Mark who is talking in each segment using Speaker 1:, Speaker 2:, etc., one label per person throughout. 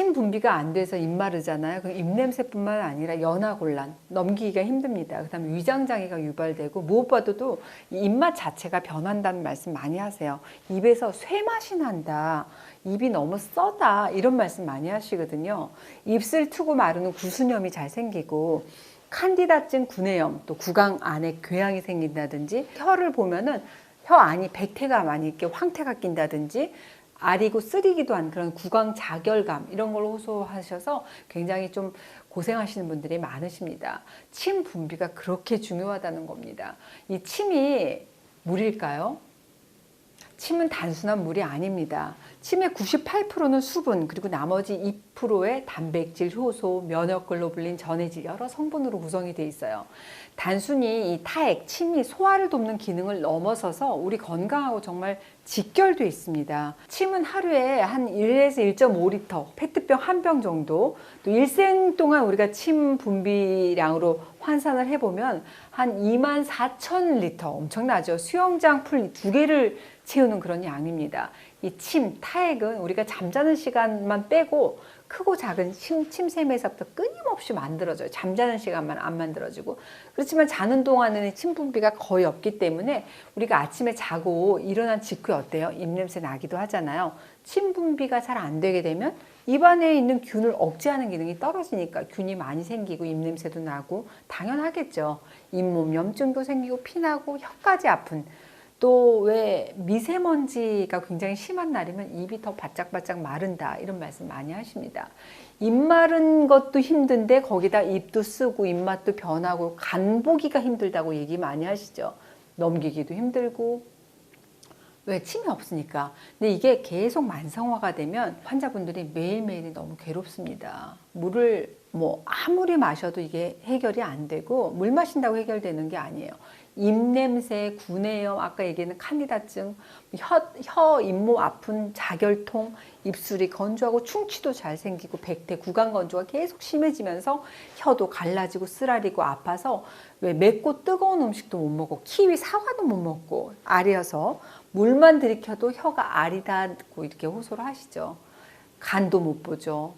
Speaker 1: 침 분비가 안 돼서 입 마르잖아요. 그 입냄새뿐만 아니라 연화곤란 넘기기가 힘듭니다. 그다음에 위장 장애가 유발되고 무엇보다도 이 입맛 자체가 변한다는 말씀 많이 하세요. 입에서 쇠 맛이 난다. 입이 너무 써다 이런 말씀 많이 하시거든요. 입술 트고 마르는 구수염이 잘 생기고 칸디다증 구내염 또 구강 안에 궤양이 생긴다든지 혀를 보면은 혀 안이 백태가 많이 이렇게 황태가 낀다든지 아리고 쓰리기도 한 그런 구강 자결감 이런 걸 호소하셔서 굉장히 좀 고생하시는 분들이 많으십니다. 침 분비가 그렇게 중요하다는 겁니다. 이 침이 물일까요? 침은 단순한 물이 아닙니다. 침의 98%는 수분, 그리고 나머지 2%의 단백질, 효소, 면역 글로불린, 전해질 여러 성분으로 구성이 돼 있어요. 단순히 이 타액, 침이 소화를 돕는 기능을 넘어서서 우리 건강하고 정말 직결돼 있습니다. 침은 하루에 한 1에서 1.5리터, 페트병 한 병 정도, 또 일생 동안 우리가 침 분비량으로 환산을 해보면 한 2만 4천 리터, 엄청나죠. 수영장 풀 두 개를 채우는 그런 양입니다. 이 침, 타액은 우리가 잠자는 시간만 빼고 크고 작은 침, 침샘에서부터 끊임없이 만들어져요. 잠자는 시간만 안 만들어지고. 그렇지만 자는 동안에는 침 분비가 거의 없기 때문에 우리가 아침에 자고 일어난 직후에 어때요? 입냄새 나기도 하잖아요. 침 분비가 잘 안 되게 되면 입안에 있는 균을 억제하는 기능이 떨어지니까 균이 많이 생기고 입냄새도 나고 당연하겠죠. 잇몸 염증도 생기고 피나고 혀까지 아픈 또 왜 미세먼지가 굉장히 심한 날이면 입이 더 바짝바짝 마른다 이런 말씀 많이 하십니다. 입 마른 것도 힘든데 거기다 입도 쓰고 입맛도 변하고 간 보기가 힘들다고 얘기 많이 하시죠. 넘기기도 힘들고 왜 침이 없으니까. 근데 이게 계속 만성화가 되면 환자분들이 매일매일이 너무 괴롭습니다. 물을 뭐 아무리 마셔도 이게 해결이 안 되고 물 마신다고 해결되는 게 아니에요. 입냄새, 구내염, 아까 얘기했는 칸디다증, 혀, 혀 잇몸 아픈 자결통, 입술이 건조하고 충치도 잘 생기고 백태, 구강 건조가 계속 심해지면서 혀도 갈라지고 쓰라리고 아파서 왜 맵고 뜨거운 음식도 못 먹고 키위, 사과도 못 먹고 아려서 물만 들이켜도 혀가 아리다고 이렇게 호소를 하시죠. 간도 못 보죠.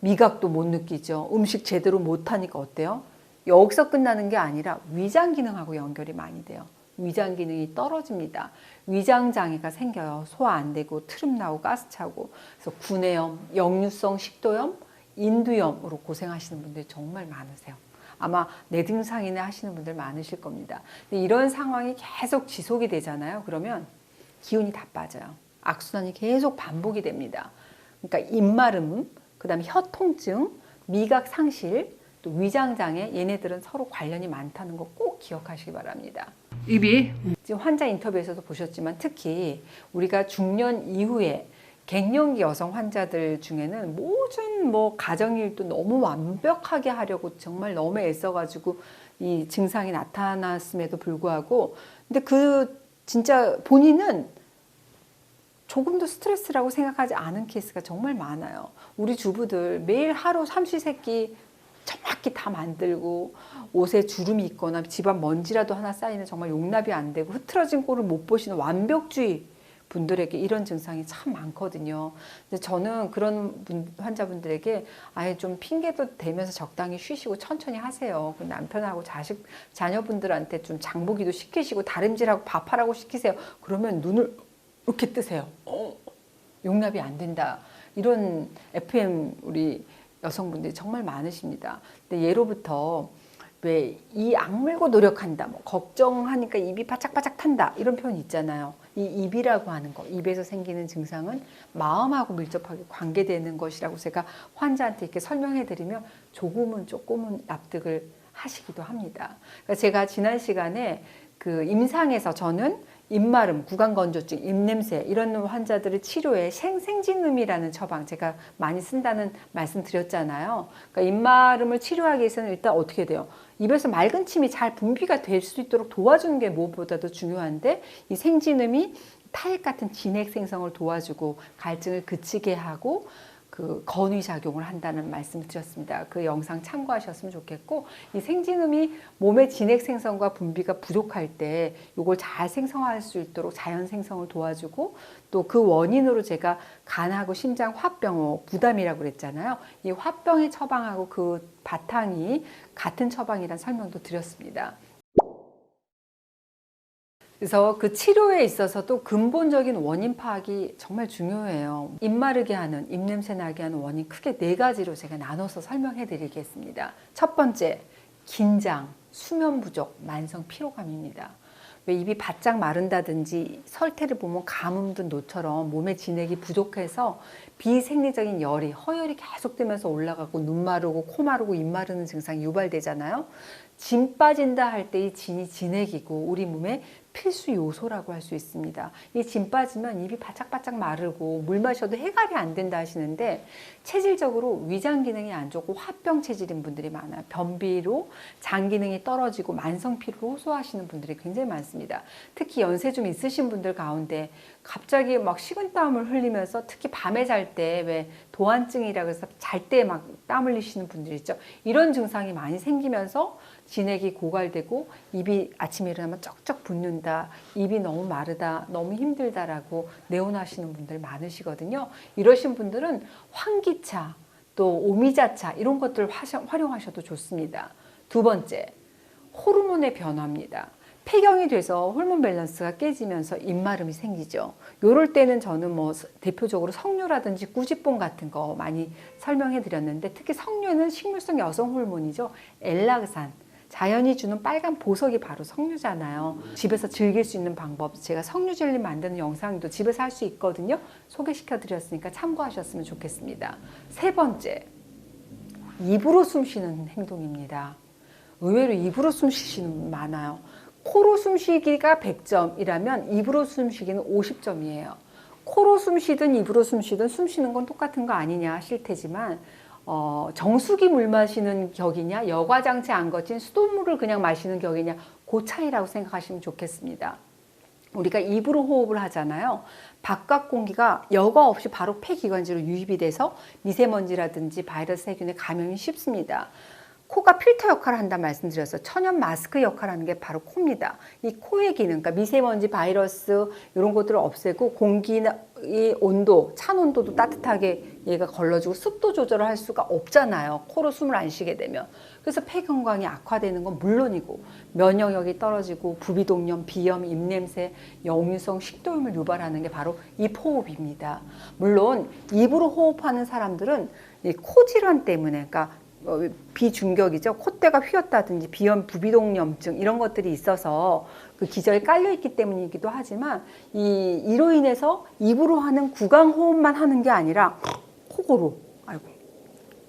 Speaker 1: 미각도 못 느끼죠. 음식 제대로 못 하니까 어때요? 여기서 끝나는 게 아니라 위장 기능하고 연결이 많이 돼요. 위장 기능이 떨어집니다. 위장 장애가 생겨요. 소화 안 되고 트름 나고 가스 차고 그래서 구내염, 역류성 식도염, 인두염으로 고생하시는 분들이 정말 많으세요. 아마 뇌등상이나 하시는 분들 많으실 겁니다. 근데 이런 상황이 계속 지속이 되잖아요. 그러면 기운이 다 빠져요. 악순환이 계속 반복이 됩니다. 그러니까 입마름, 그다음에 혀 통증, 미각 상실, 또 위장 장애 얘네들은 서로 관련이 많다는 거 꼭 기억하시기 바랍니다.
Speaker 2: 입이
Speaker 1: 지금 환자 인터뷰에서도 보셨지만 특히 우리가 중년 이후에 갱년기 여성 환자들 중에는 모든 뭐 가정일도 너무 완벽하게 하려고 정말 너무 애써가지고 이 증상이 나타났음에도 불구하고 근데 그 진짜 본인은 조금도 스트레스라고 생각하지 않은 케이스가 정말 많아요. 우리 주부들 매일 하루 삼시세끼 정확히 다 만들고 옷에 주름이 있거나 집안 먼지라도 하나 쌓이면 정말 용납이 안 되고 흐트러진 꼴을 못 보시는 완벽주의 분들에게 이런 증상이 참 많거든요. 근데 저는 그런 분, 환자분들에게 아예 좀 핑계도 대면서 적당히 쉬시고 천천히 하세요. 그 남편하고 자식, 자녀분들한테 좀 장보기도 시키시고 다림질하고 밥하라고 시키세요. 그러면 눈을 이렇게 뜨세요. 어, 용납이 안 된다. 이런 FM 우리 여성분들이 정말 많으십니다. 근데 예로부터 왜 이 악물고 노력한다, 뭐 걱정하니까 입이 바짝바짝 탄다 이런 표현 있잖아요. 이 입이라고 하는 거, 입에서 생기는 증상은 마음하고 밀접하게 관계되는 것이라고 제가 환자한테 이렇게 설명해 드리면 조금은 조금은 납득을 하시기도 합니다. 그러니까 제가 지난 시간에 그 임상에서 저는 입마름, 구강건조증, 입냄새 이런 환자들의 치료에 생생진음이라는 처방 제가 많이 쓴다는 말씀 드렸잖아요. 그러니까 입마름을 치료하기 위해서는 일단 어떻게 돼요? 입에서 맑은 침이 잘 분비가 될 수 있도록 도와주는 게 무엇보다도 중요한데 이 생진음이 타액 같은 진액 생성을 도와주고 갈증을 그치게 하고 그 건위 작용을 한다는 말씀을 드렸습니다. 그 영상 참고하셨으면 좋겠고 이 생진음이 몸의 진액 생성과 분비가 부족할 때 이걸 잘 생성할 수 있도록 자연 생성을 도와주고 또 그 원인으로 제가 간하고 심장 화병, 부담이라고 그랬잖아요. 이 화병의 처방하고 그 바탕이 같은 처방이란 설명도 드렸습니다. 그래서 그 치료에 있어서도 근본적인 원인 파악이 정말 중요해요. 입 마르게 하는, 입 냄새 나게 하는 원인 크게 네 가지로 제가 나눠서 설명해 드리겠습니다. 첫 번째, 긴장, 수면 부족, 만성 피로감입니다. 왜 입이 바짝 마른다든지 설태를 보면 가뭄 든 노처럼 몸의 진액이 부족해서 비생리적인 열이 허열이 계속되면서 올라가고 눈 마르고 코 마르고 입 마르는 증상이 유발되잖아요. 진 빠진다 할 때 이 진이 진액이고 우리 몸의 필수 요소라고 할 수 있습니다. 이진 빠지면 입이 바짝바짝 마르고 물 마셔도 해갈이 안 된다 하시는데 체질적으로 위장 기능이 안 좋고 화병 체질인 분들이 많아요. 변비로 장 기능이 떨어지고 만성 피로로 호소하시는 분들이 굉장히 많습니다. 특히 연세 좀 있으신 분들 가운데 갑자기 막 식은땀을 흘리면서 특히 밤에 잘 때 왜 도안증이라고 해서 잘 때 막 땀 흘리시는 분들 있죠. 이런 증상이 많이 생기면서 진액이 고갈되고 입이 아침에 일어나면 쩍쩍 붓는다. 입이 너무 마르다. 너무 힘들다라고 내원하시는 분들 많으시거든요. 이러신 분들은 환기차 또 오미자차 이런 것들 활용하셔도 좋습니다. 두 번째, 호르몬의 변화입니다. 폐경이 돼서 호르몬 밸런스가 깨지면서 입마름이 생기죠. 요럴 때는 저는 뭐 대표적으로 석류라든지 꾸지뽕 같은 거 많이 설명해 드렸는데 특히 석류는 식물성 여성 호르몬이죠. 엘락산. 자연이 주는 빨간 보석이 바로 석류잖아요. 집에서 즐길 수 있는 방법, 제가 석류 젤리 만드는 영상도 집에서 할 수 있거든요. 소개시켜 드렸으니까 참고하셨으면 좋겠습니다. 세 번째, 입으로 숨 쉬는 행동입니다. 의외로 입으로 숨 쉬시는 분 많아요. 코로 숨쉬기가 100점이라면 입으로 숨쉬기는 50점이에요. 코로 숨쉬든 입으로 숨쉬든 숨쉬는 건 똑같은 거 아니냐 하실 테지만 어, 정수기 물 마시는 격이냐 여과장치 안 거친 수돗물을 그냥 마시는 격이냐 그 차이라고 생각하시면 좋겠습니다. 우리가 입으로 호흡을 하잖아요. 바깥 공기가 여과 없이 바로 폐기관지로 유입이 돼서 미세먼지라든지 바이러스 세균에 감염이 쉽습니다. 코가 필터 역할을 한다 말씀드렸어요. 천연 마스크 역할을 하는 게 바로 코입니다. 이 코의 기능, 그러니까 미세먼지, 바이러스 이런 것들을 없애고 공기의 온도, 찬 온도도 따뜻하게 얘가 걸러주고 습도 조절을 할 수가 없잖아요. 코로 숨을 안 쉬게 되면. 그래서 폐 건강이 악화되는 건 물론이고 면역력이 떨어지고 부비동염, 비염, 입냄새, 역류성 식도염을 유발하는 게 바로 이 호흡입니다. 물론 입으로 호흡하는 사람들은 이 코 질환 때문에, 그러니까 어, 비중격이죠. 콧대가 휘었다든지 비염, 부비동염증 이런 것들이 있어서 그 기저에 깔려 있기 때문이기도 하지만 이 이로 인해서 입으로 하는 구강 호흡만 하는 게 아니라 코고로, 아이고,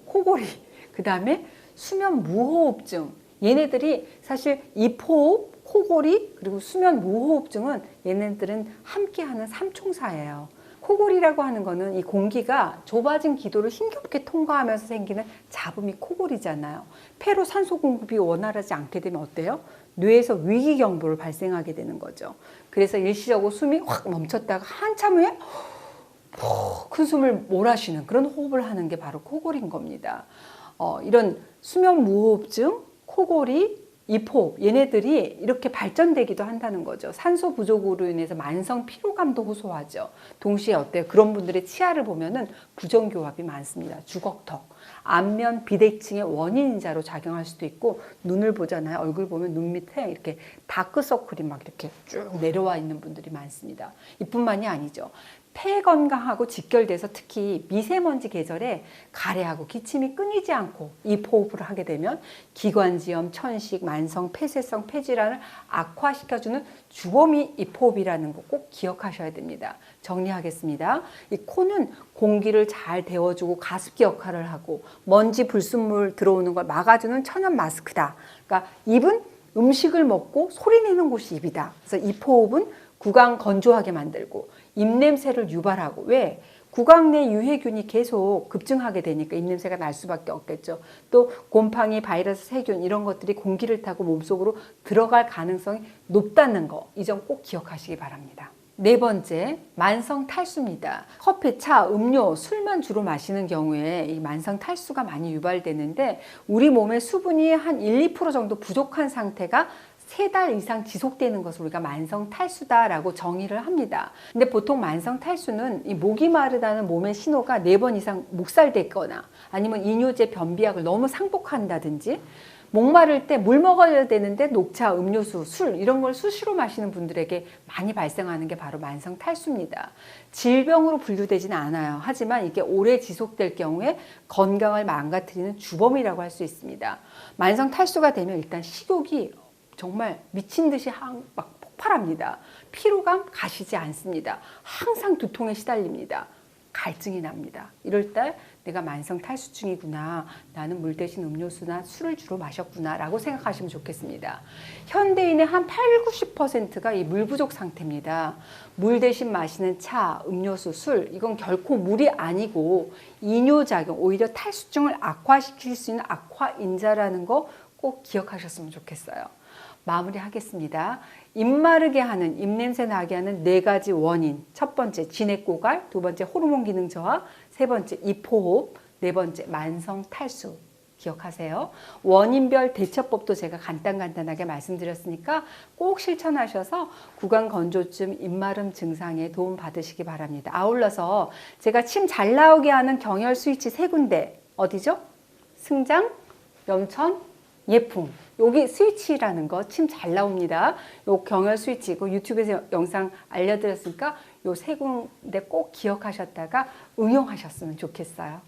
Speaker 1: 코골이, 그 다음에 수면 무호흡증. 얘네들이 사실 입호흡, 코골이 그리고 수면 무호흡증은 얘네들은 함께하는 삼총사예요. 코골이라고 하는 거는 이 공기가 좁아진 기도를 힘겹게 통과하면서 생기는 잡음이 코골이잖아요. 폐로 산소 공급이 원활하지 않게 되면 어때요? 뇌에서 위기 경보를 발생하게 되는 거죠. 그래서 일시적으로 숨이 확 멈췄다가 한참 후에 큰 숨을 몰아쉬는 그런 호흡을 하는 게 바로 코골인 겁니다. 어, 이런 수면 무호흡증, 코골이, 이포 얘네들이 이렇게 발전되기도 한다는 거죠. 산소 부족으로 인해서 만성 피로감도 호소하죠. 동시에 어때요? 그런 분들의 치아를 보면은 부정교합이 많습니다. 주걱턱, 안면 비대칭의 원인인자로 작용할 수도 있고 눈을 보잖아요. 얼굴 보면 눈 밑에 이렇게 다크서클이 막 이렇게 쭉 내려와 있는 분들이 많습니다. 이뿐만이 아니죠. 폐 건강하고 직결돼서 특히 미세먼지 계절에 가래하고 기침이 끊이지 않고 이 호흡을 하게 되면 기관지염, 천식, 만성 폐쇄성 폐질환을 악화시켜주는 주범이 이 호흡이라는 거 꼭 기억하셔야 됩니다. 정리하겠습니다. 이 코는 공기를 잘 데워주고 가습기 역할을 하고 먼지 불순물 들어오는 걸 막아주는 천연 마스크다. 그러니까 입은 음식을 먹고 소리 내는 곳이 입이다. 그래서 이 호흡은 구강 건조하게 만들고 입냄새를 유발하고 왜 구강 내 유해균이 계속 급증하게 되니까 입냄새가 날 수밖에 없겠죠. 또 곰팡이, 바이러스, 세균 이런 것들이 공기를 타고 몸속으로 들어갈 가능성이 높다는 거 이 점 꼭 기억하시기 바랍니다. 네 번째, 만성 탈수입니다. 커피, 차, 음료, 술만 주로 마시는 경우에 이 만성 탈수가 많이 유발되는데 우리 몸에 수분이 한 1, 2% 정도 부족한 상태가 세 달 이상 지속되는 것을 우리가 만성 탈수다라고 정의를 합니다. 근데 보통 만성 탈수는 이 목이 마르다는 몸의 신호가 네 번 이상 묵살됐거나 아니면 이뇨제 변비약을 너무 상복한다든지 목마를 때 물 먹어야 되는데 녹차, 음료수, 술 이런 걸 수시로 마시는 분들에게 많이 발생하는 게 바로 만성 탈수입니다. 질병으로 분류되지는 않아요. 하지만 이게 오래 지속될 경우에 건강을 망가뜨리는 주범이라고 할 수 있습니다. 만성 탈수가 되면 일단 식욕이 정말 미친 듯이 항- 막 폭발합니다. 피로감 가시지 않습니다. 항상 두통에 시달립니다. 갈증이 납니다. 이럴 때 내가 만성 탈수증이구나. 나는 물 대신 음료수나 술을 주로 마셨구나. 라고 생각하시면 좋겠습니다. 현대인의 한 8, 90%가 이 물 부족 상태입니다. 물 대신 마시는 차, 음료수, 술. 이건 결코 물이 아니고 이뇨작용, 오히려 탈수증을 악화시킬 수 있는 악화인자라는 거 꼭 기억하셨으면 좋겠어요. 마무리하겠습니다. 입마르게 하는, 입냄새 나게 하는 네 가지 원인. 첫 번째, 진액고갈. 두 번째, 호르몬 기능 저하. 세 번째, 이포호흡. 네 번째, 만성 탈수. 기억하세요. 원인별 대처법도 제가 간단간단하게 말씀드렸으니까 꼭 실천하셔서 구강 건조증, 입마름 증상에 도움 받으시기 바랍니다. 아울러서 제가 침 잘 나오게 하는 경혈 스위치 세 군데 어디죠? 승장, 염천, 예풍. 여기 스위치라는 거 침 잘 나옵니다. 요 경혈 스위치 그 유튜브에서 영상 알려드렸으니까 요 세 군데 꼭 기억하셨다가 응용하셨으면 좋겠어요.